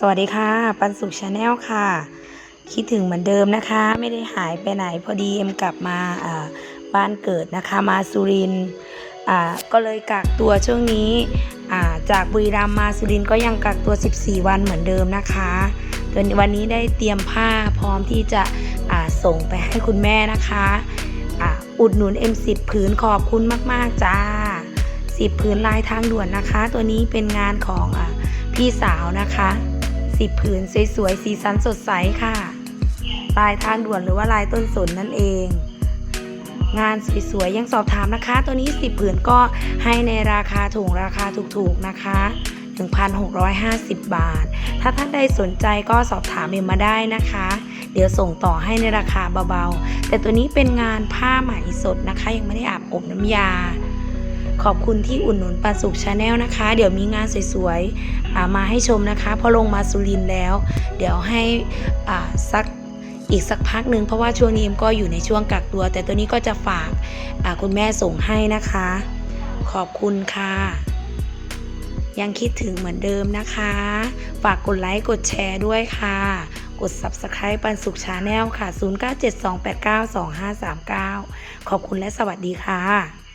สวัสดีค่ะ ปันสุขชาแนลค่ะ คิดถึงเหมือนเดิมนะคะ ไม่ได้หายไปไหนพอดีเอ็มกลับมาบ้านเกิดนะคะ มาสุรินก็เลยกักตัวช่วงนี้จากบุรีรัมย์มาสุรินก็ยังกักตัว 14 วันเหมือนเดิมนะคะตัววันนี้ได้เตรียมผ้าพร้อมที่จะส่งไปให้คุณแม่นะคะออุดหนุน M10 ผืนขอบคุณมาก ๆ จ้า 10 ผืนลายทางด่วนนะคะ ตัวนี้เป็นงานของอพี่สาวนะคะ 10 ผืนสวยๆ สีสันสดใสค่ะ ลายทางด่วนหรือว่าลายต้นสนนั่นเอง งานสวยๆ ยังสอบถามนะคะ ตัวนี้ 10 ผืนก็ให้ในราคาถุงราคาถูกๆนะคะ 1,650 บาท ถ้าท่านใดสนใจก็สอบถามเอ็มมาได้นะคะ เดี๋ยวส่งต่อให้ในราคาเบาๆ แต่ตัวนี้เป็นงานผ้าไหมสดนะคะ ยังไม่ได้อาบอบน้ำยา ขอบคุณที่อุดหนุนปันสุขชาแนลนะคะ เดี๋ยวมีงานสวยๆ มาให้ชมนะคะ พอลงมาสุรินแล้ว เดี๋ยวให้สักอีกสักพักหนึ่งเพราะว่าช่วงนี้เอ็มก็อยู่ในช่วงกักตัว แต่ตัวนี้ก็จะฝากาคุณแม่ส่งให้นะคะ ขอบคุณค่ะ ยังคิดถึงเหมือนเดิมนะคะ ฝากกดไลค์กดแชร์ด้วยค่ะ กด Subscribe ปันสุขชาแนลค่ะ 0972892539 ขอบคุณและสวัสดีค่ะ